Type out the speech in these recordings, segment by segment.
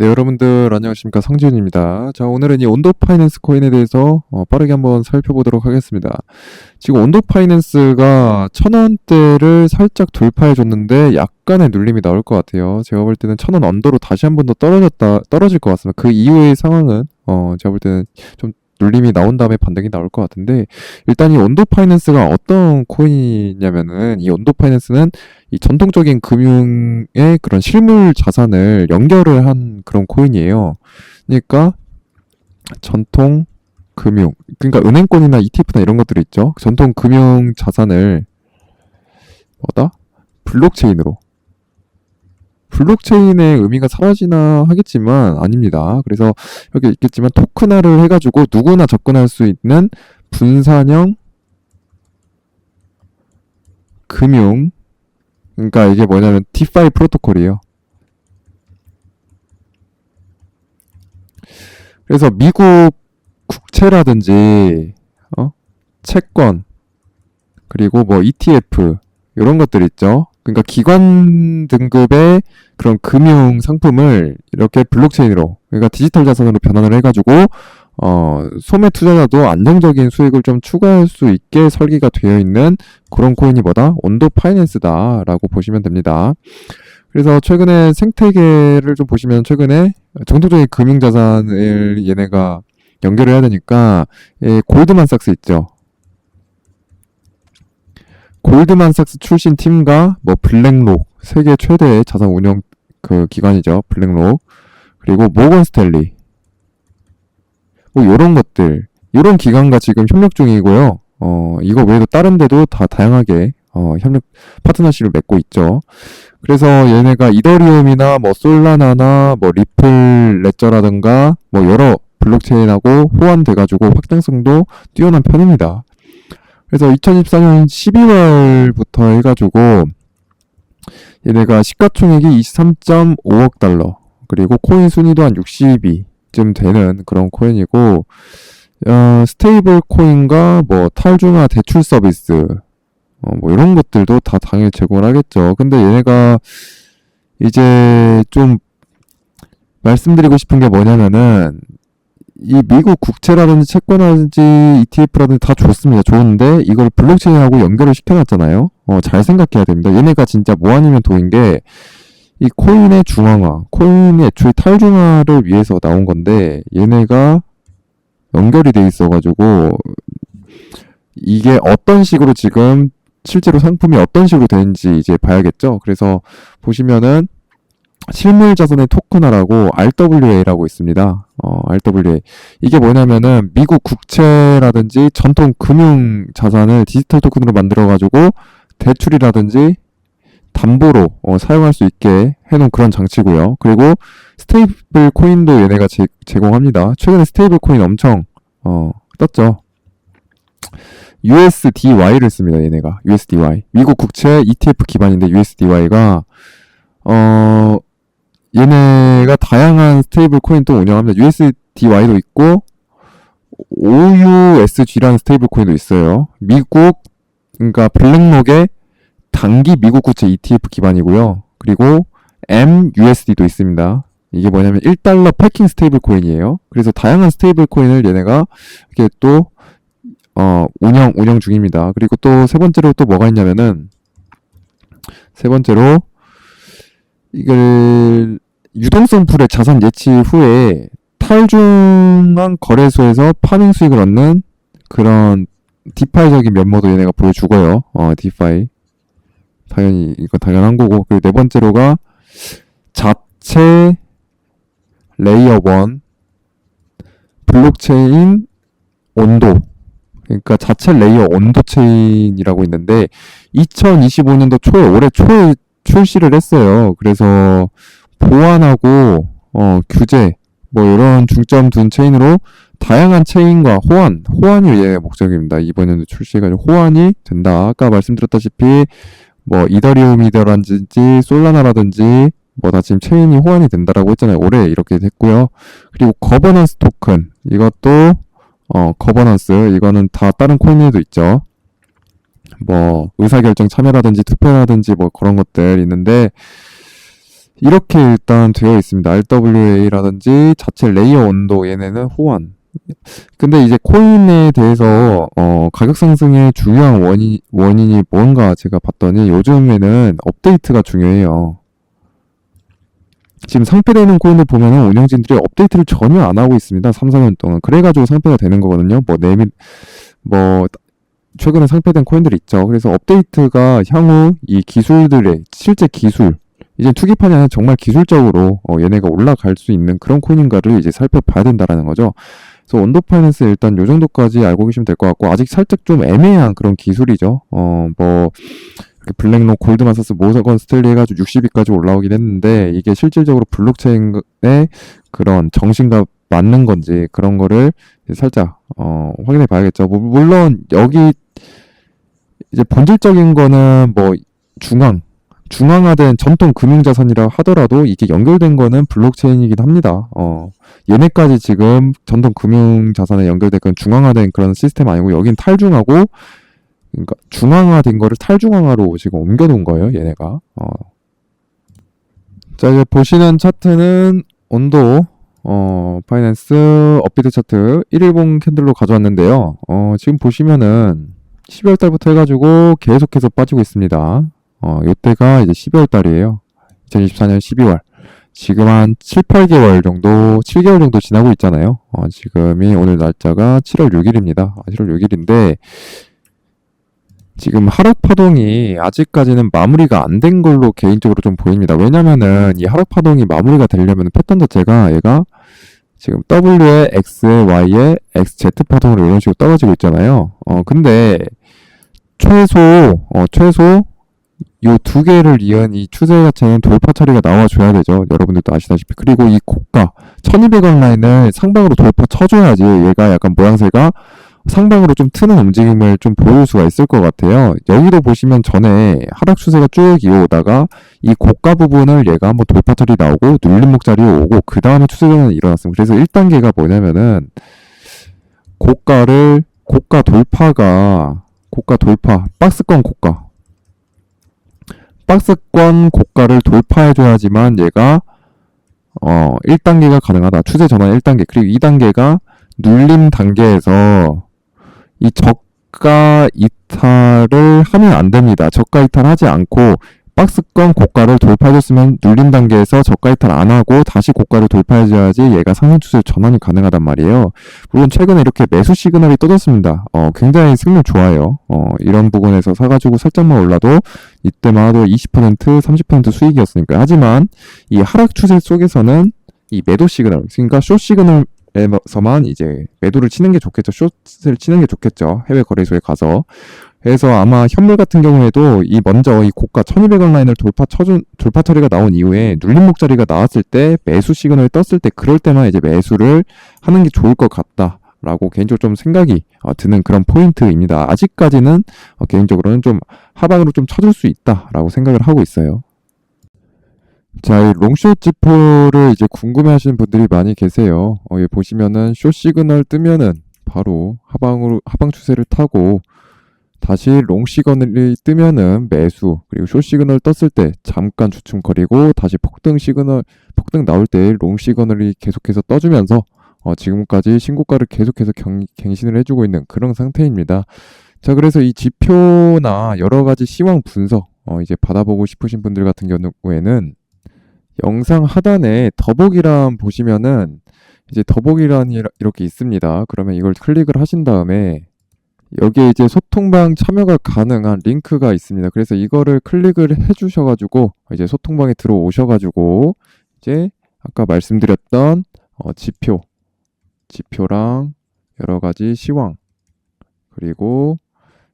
네, 여러분들 안녕하십니까 성지훈입니다. 자, 오늘은 이 온도 파이낸스 코인에 대해서 어, 빠르게 한번 살펴보도록 하겠습니다. 지금 온도 파이낸스가 천 원대를 살짝 돌파해 줬는데 약간의 눌림이 나올 것 같아요. 제가 볼 때는 천 원 언더로 다시 한 번 더 떨어졌다 떨어질 것 같습니다. 그 이후의 상황은 어, 제가 볼 때는 좀 눌림이 나온 다음에 반등이 나올 것 같은데 일단 이 온도 파이낸스가 어떤 코인이냐면은 이 온도 파이낸스는 이 전통적인 금융의 그런 실물 자산을 연결을 한 그런 코인이에요. 그러니까 전통 금융 그러니까 은행권이나 ETF나 이런 것들이 있죠. 전통 금융 자산을 뭐다? 블록체인으로 블록체인의 의미가 사라지나 하겠지만 아닙니다. 그래서 여기 있겠지만 토큰화를 해가지고 누구나 접근할 수 있는 분산형 금융 그러니까 이게 뭐냐면 DeFi 프로토콜이에요. 그래서 미국 국채라든지 어? 채권 그리고 뭐 ETF 이런 것들 있죠. 그러니까 기관 등급의 그런 금융 상품을 이렇게 블록체인으로 그러니까 디지털 자산으로 변환을 해가지고 어, 소매 투자자도 안정적인 수익을 좀 추가할 수 있게 설계가 되어 있는 그런 코인이 뭐다? 온도 파이낸스다라고 보시면 됩니다. 그래서 최근에 생태계를 좀 보시면 최근에 전통적인 금융자산을 얘네가 연결을 해야 되니까 예, 골드만삭스 있죠. 골드만삭스 출신 팀과 뭐 블랙록 세계 최대의 자산 운영 그 기관이죠. 블랙록 그리고 모건 스탠리 뭐 요런 것들 요런 기관과 지금 협력 중이고요. 어 이거 외에도 다른 데도 다 다양하게 어 협력 파트너십을 맺고 있죠. 그래서 얘네가 이더리움이나 뭐 솔라나나 뭐 리플 레저라든가 뭐 여러 블록체인하고 호환돼가지고 확장성도 뛰어난 편입니다. 그래서 2024년 12월부터 해가지고 얘네가 시가총액이 23.5억 달러 그리고 코인 순위도 한 62쯤 되는 그런 코인이고 어, 스테이블 코인과 뭐 탈중화 대출 서비스 어, 뭐 이런 것들도 다 당연히 제공을 하겠죠. 근데 얘네가 이제 좀 말씀드리고 싶은 게 뭐냐면은 이 미국 국채라든지 채권이라든지 ETF라든지 다 좋습니다. 좋은데 이걸 블록체인하고 연결을 시켜놨잖아요. 어, 잘 생각해야 됩니다. 얘네가 진짜 뭐 아니면 도인 게 이 코인의 중앙화, 코인의 애초에 탈중화를 위해서 나온 건데 얘네가 연결이 돼 있어가지고 이게 어떤 식으로 지금 실제로 상품이 어떤 식으로 되는지 이제 봐야겠죠. 그래서 보시면은 실물 자산의 토큰화라고 RWA라고 있습니다. 어, RWA. 이게 뭐냐면은 미국 국채라든지 전통 금융 자산을 디지털 토큰으로 만들어가지고 대출이라든지 담보로 어, 사용할 수 있게 해놓은 그런 장치고요. 그리고 스테이블 코인도 얘네가 제, 제공합니다. 최근에 스테이블 코인 엄청 어, 떴죠. USDY를 씁니다. 얘네가 USDY. 미국 국채 ETF 기반인데 USDY가 어 얘네가 다양한 스테이블 코인 또 운영합니다. USDY도 있고 OUSG라는 스테이블 코인도 있어요. 미국 그러니까 블랙록의 단기 미국 국채 ETF 기반이고요. 그리고 MUSD도 있습니다. 이게 뭐냐면 1달러 패킹 스테이블 코인이에요. 그래서 다양한 스테이블 코인을 얘네가 이렇게 또 어, 운영 운영 중입니다. 그리고 또 세 번째로 또 뭐가 있냐면은 세 번째로 이걸 유동성 풀의 자산 예치 후에 탈중앙 거래소에서 파밍 수익을 얻는 그런 디파이적인 면모도 얘네가 보여주고요. 어, 디파이. 당연히 이거 당연한 거고. 그리고 네 번째로가 자체 레이어 1 블록체인 온도 그러니까 자체 레이어 온도 체인이라고 있는데 2025년도 초에 올해 초에 출시를 했어요. 그래서 보완하고 어, 규제 뭐 이런 중점 둔 체인으로 다양한 체인과 호환, 호환이 얘의 목적입니다. 이번에도 출시해가지고 호환이 된다. 아까 말씀드렸다시피 뭐 이더리움이더라든지 솔라나라든지 뭐 다 지금 체인이 호환이 된다라고 했잖아요. 올해 이렇게 됐고요. 그리고 거버넌스 토큰 이것도 어 거버넌스 이거는 다 다른 코인에도 있죠. 뭐 의사결정 참여라든지 투표라든지 뭐 그런 것들 있는데 이렇게 일단 되어 있습니다. RWA라든지 자체 레이어 온도 얘네는 호환. 근데 이제 코인에 대해서 어, 가격 상승의 중요한 원인, 원인이 뭔가 제가 봤더니 요즘에는 업데이트가 중요해요. 지금 상패되는 코인을 보면은 운영진들이 업데이트를 전혀 안 하고 있습니다. 3, 4년 동안. 그래가지고 상패가 되는 거거든요. 뭐, 네미, 뭐, 최근에 상패된 코인들이 있죠. 그래서 업데이트가 향후 이 기술들의 실제 기술, 이제 투기판이 아니라 정말 기술적으로 어, 얘네가 올라갈 수 있는 그런 코인인가를 이제 살펴봐야 된다라는 거죠. 그래서 원도 파이낸스 일단 요 정도까지 알고 계시면 될 것 같고 아직 살짝 좀 애매한 그런 기술이죠. 어, 뭐 이렇게 블랙록, 골드마사스, 모건 스텔리 해가지고 60위까지 올라오긴 했는데 이게 실질적으로 블록체인의 그런 정신과 맞는 건지 그런 거를 살짝 어, 확인해 봐야겠죠. 뭐, 물론 여기 이제 본질적인 거는 뭐 중앙 중앙화된 전통 금융자산이라 하더라도 이게 연결된 거는 블록체인이긴 합니다. 어, 얘네까지 지금 전통 금융자산에 연결된 건 중앙화된 그런 시스템 아니고 여긴 탈중하고 그러니까 중앙화된 거를 탈중앙화로 지금 옮겨놓은 거예요, 얘네가. 어. 자, 이제 보시는 차트는 온도, 어, 파이낸스 업비트 차트 1일봉 캔들로 가져왔는데요. 어, 지금 보시면은 12월 달부터 해가지고 계속해서 빠지고 있습니다. 어, 요때가 이제 12월 달이에요. 2024년 12월. 지금 한 7, 8개월 정도, 7개월 정도 지나고 있잖아요. 어, 지금이 오늘 날짜가 7월 6일입니다. 7월 6일인데, 지금 하락 파동이 아직까지는 마무리가 안 된 걸로 개인적으로 좀 보입니다. 왜냐면은 이 하락 파동이 마무리가 되려면 패턴 자체가 얘가 지금 W에 X에 Y에 XZ 파동으로 이런 식으로 떨어지고 있잖아요. 어, 근데 최소, 어, 최소 요두 개를 이은 이 추세 자체는 돌파 처리가 나와줘야 되죠. 여러분들도 아시다시피. 그리고 이 고가 1200원 라인을 상방으로 돌파 쳐줘야지 얘가 약간 모양새가 상방으로 좀 트는 움직임을 좀 보일 수가 있을 것 같아요. 여기도 보시면 전에 하락 추세가 쭉 이어오다가 이 고가 부분을 얘가 한번 돌파 처리 나오고 눌림목 자리에 오고 그 다음에 추세전환이 일어났습니다. 그래서 1단계가 뭐냐면은 고가를 고가 돌파가 고가 돌파 박스권 고가 박스권 고가를 돌파해줘야지만 얘가 어 1단계가 가능하다. 추세 전환 1단계 그리고 2단계가 눌림 단계에서 이 저가 이탈을 하면 안 됩니다. 저가 이탈하지 않고 박스권 고가를 돌파해줬으면 눌림 단계에서 저가 이탈 안 하고 다시 고가를 돌파해줘야지 얘가 상승 추세 전환이 가능하단 말이에요. 물론 최근에 이렇게 매수 시그널이 떠졌습니다. 어, 굉장히 승률 좋아요. 어, 이런 부분에서 사가지고 살짝만 올라도 이때만 해도 20% 30% 수익이었으니까. 하지만 이 하락 추세 속에서는 이 매도 시그널, 그러니까 숏 시그널 에서만 이제 매도를 치는 게 좋겠죠. 숏을 치는 게 좋겠죠. 해외 거래소에 가서. 그래서 아마 현물 같은 경우에도 이 먼저 이 고가 1200원 라인을 돌파 쳐준 돌파 처리가 나온 이후에 눌림목 자리가 나왔을 때 매수 시그널이 떴을 때 그럴 때만 이제 매수를 하는 게 좋을 것 같다. 라고 개인적으로 좀 생각이 어, 드는 그런 포인트입니다. 아직까지는 어, 개인적으로는 좀 하방으로 좀 쳐줄 수 있다라고 생각을 하고 있어요. 자, 이 롱숏 지표를 이제 궁금해 하시는 분들이 많이 계세요. 어, 예, 보시면은 숏 시그널 뜨면은 바로 하방으로, 하방 추세를 타고 다시 롱 시그널이 뜨면은 매수, 그리고 숏 시그널 떴을 때 잠깐 주춤거리고 다시 폭등 시그널, 폭등 나올 때 롱 시그널이 계속해서 떠주면서 어, 지금까지 신고가를 계속해서 경, 갱신을 해주고 있는 그런 상태입니다. 자, 그래서 이 지표나 여러 가지 시황 분석, 어, 이제 받아보고 싶으신 분들 같은 경우에는 영상 하단에 더보기란 보시면은 이제 더보기란이 이렇게 있습니다. 그러면 이걸 클릭을 하신 다음에 여기에 이제 소통방 참여가 가능한 링크가 있습니다. 그래서 이거를 클릭을 해주셔가지고 이제 소통방에 들어오셔가지고 이제 아까 말씀드렸던 어, 지표, 지표랑 여러 가지 시황 그리고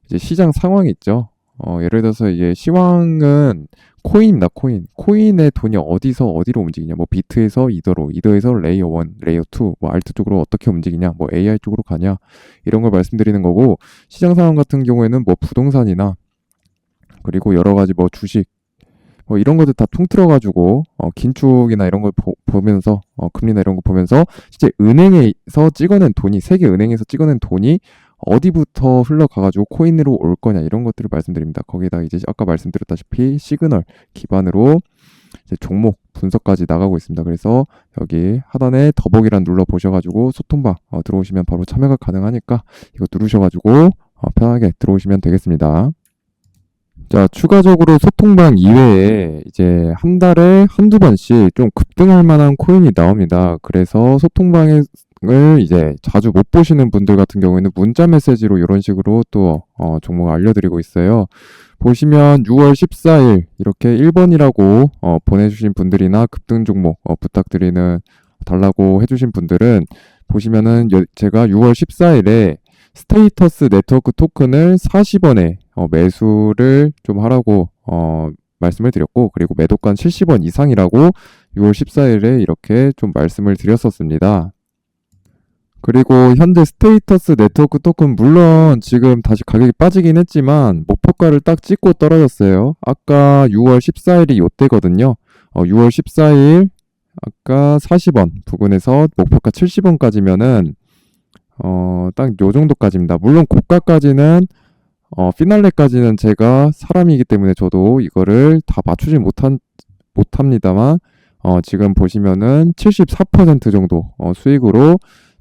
이제 시장 상황이 있죠. 어, 예를 들어서 이게 시황은 코인입니다. 코인. 코인의 돈이 어디서 어디로 움직이냐. 뭐 비트에서 이더로, 이더에서 레이어 1, 레이어 2, 뭐 알트 쪽으로 어떻게 움직이냐, 뭐 AI 쪽으로 가냐 이런 걸 말씀드리는 거고 시장 상황 같은 경우에는 뭐 부동산이나 그리고 여러 가지 뭐 주식 뭐 이런 것들 다 통틀어 가지고 어, 긴축이나 이런 걸 보, 면서 어, 금리나 이런 거 보면서 실제 은행에서 찍어낸 돈이 세계 은행에서 찍어낸 돈이 어디부터 흘러가가지고 코인으로 올 거냐 이런 것들을 말씀드립니다. 거기다 이제 아까 말씀드렸다시피 시그널 기반으로 종목 분석까지 나가고 있습니다. 그래서 여기 하단에 더보기란 눌러 보셔가지고 소통방 어, 들어오시면 바로 참여가 가능하니까 이거 누르셔가지고 어, 편하게 들어오시면 되겠습니다. 자, 추가적으로 소통방 이외에 이제 한 달에 한두 번씩 좀 급등할 만한 코인이 나옵니다. 그래서 소통방 을 이제 자주 못 보시는 분들 같은 경우에는 문자 메시지로 이런 식으로 또 어, 종목 알려드리고 있어요. 보시면 6월 14일 이렇게 1번이라고 어, 보내주신 분들이나 급등 종목 어, 부탁드리는 달라고 해주신 분들은 보시면은 여- 제가 6월 14일에 스테이터스 네트워크 토큰을 40원에 어, 매수를 좀 하라고 어, 말씀을 드렸고 그리고 매도가 70원 이상이라고 6월 14일에 이렇게 좀 말씀을 드렸었습니다. 그리고 현재 스테이터스 네트워크 토큰 물론 지금 다시 가격이 빠지긴 했지만 목표가를 딱 찍고 떨어졌어요. 아까 6월 14일이 요때거든요. 어, 6월 14일 아까 40원 부근에서 목표가 70원까지면은 어, 딱 요 정도까지입니다. 물론 고가까지는 어, 피날레까지는 제가 사람이기 때문에 저도 이거를 다 맞추지 못한 못합니다만 어, 지금 보시면은 74% 정도 어, 수익으로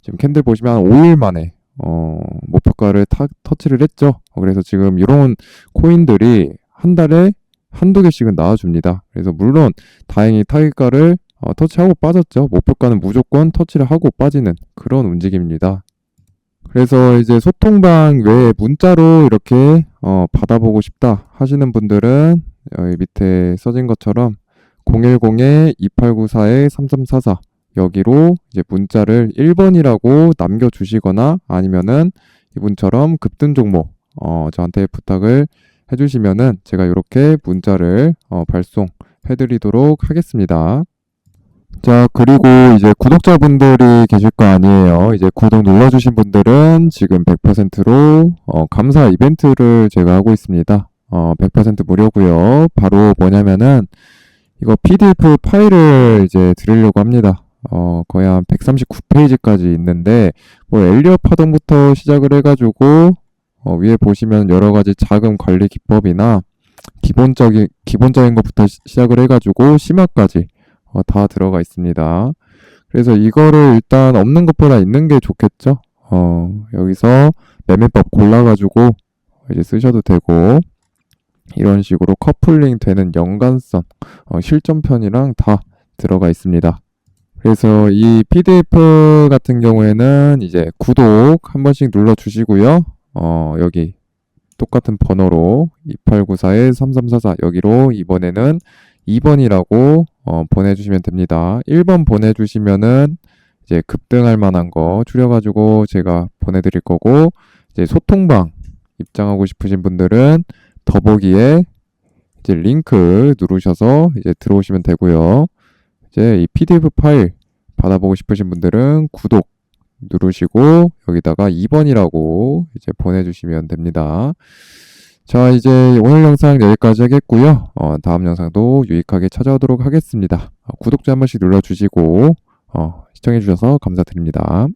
지금 캔들 보시면 한 5일 만에 어, 목표가를 타, 터치를 했죠. 어, 그래서 지금 이런 코인들이 한 달에 한두 개씩은 나와줍니다. 그래서 물론 다행히 타깃가를 어, 터치하고 빠졌죠. 목표가는 무조건 터치를 하고 빠지는 그런 움직임입니다. 그래서 이제 소통방 외에 문자로 이렇게 어, 받아보고 싶다 하시는 분들은 여기 밑에 써진 것처럼 010-2894-3344 여기로 이제 문자를 1번이라고 남겨주시거나 아니면은 이분처럼 급등 종목 어, 저한테 부탁을 해주시면은 제가 이렇게 문자를 어, 발송해드리도록 하겠습니다. 자, 그리고 이제 구독자분들이 계실 거 아니에요. 이제 구독 눌러주신 분들은 지금 100%로 어, 감사 이벤트를 제가 하고 있습니다. 어, 100% 무료고요. 바로 뭐냐면은 이거 PDF 파일을 이제 드리려고 합니다. 어, 거의 한 139페이지까지 있는데 뭐 엘리어 파동부터 시작을 해가지고 어, 위에 보시면 여러 가지 자금 관리 기법이나 기본적인 기본적인 것부터 시- 시작을 해가지고 심화까지 어, 다 들어가 있습니다. 그래서 이거를 일단 없는 것보다 있는 게 좋겠죠. 어, 여기서 매매법 골라가지고 이제 쓰셔도 되고 이런 식으로 커플링 되는 연관성 어, 실전편이랑 다 들어가 있습니다. 그래서 이 PDF 같은 경우에는 이제 구독 한 번씩 눌러 주시고요. 어, 여기 똑같은 번호로 2894-3344 여기로 이번에는 2번이라고 어, 보내주시면 됩니다. 1번 보내주시면은 이제 급등할 만한 거 추려가지고 제가 보내드릴 거고 이제 소통방 입장하고 싶으신 분들은 더보기에 이제 링크 누르셔서 이제 들어오시면 되고요. 이제 이 PDF 파일 받아보고 싶으신 분들은 구독 누르시고 여기다가 2번이라고 이제 보내주시면 됩니다. 자, 이제 오늘 영상 여기까지 하겠고요. 어, 다음 영상도 유익하게 찾아오도록 하겠습니다. 어, 구독자 한 번씩 눌러주시고 어, 시청해주셔서 감사드립니다.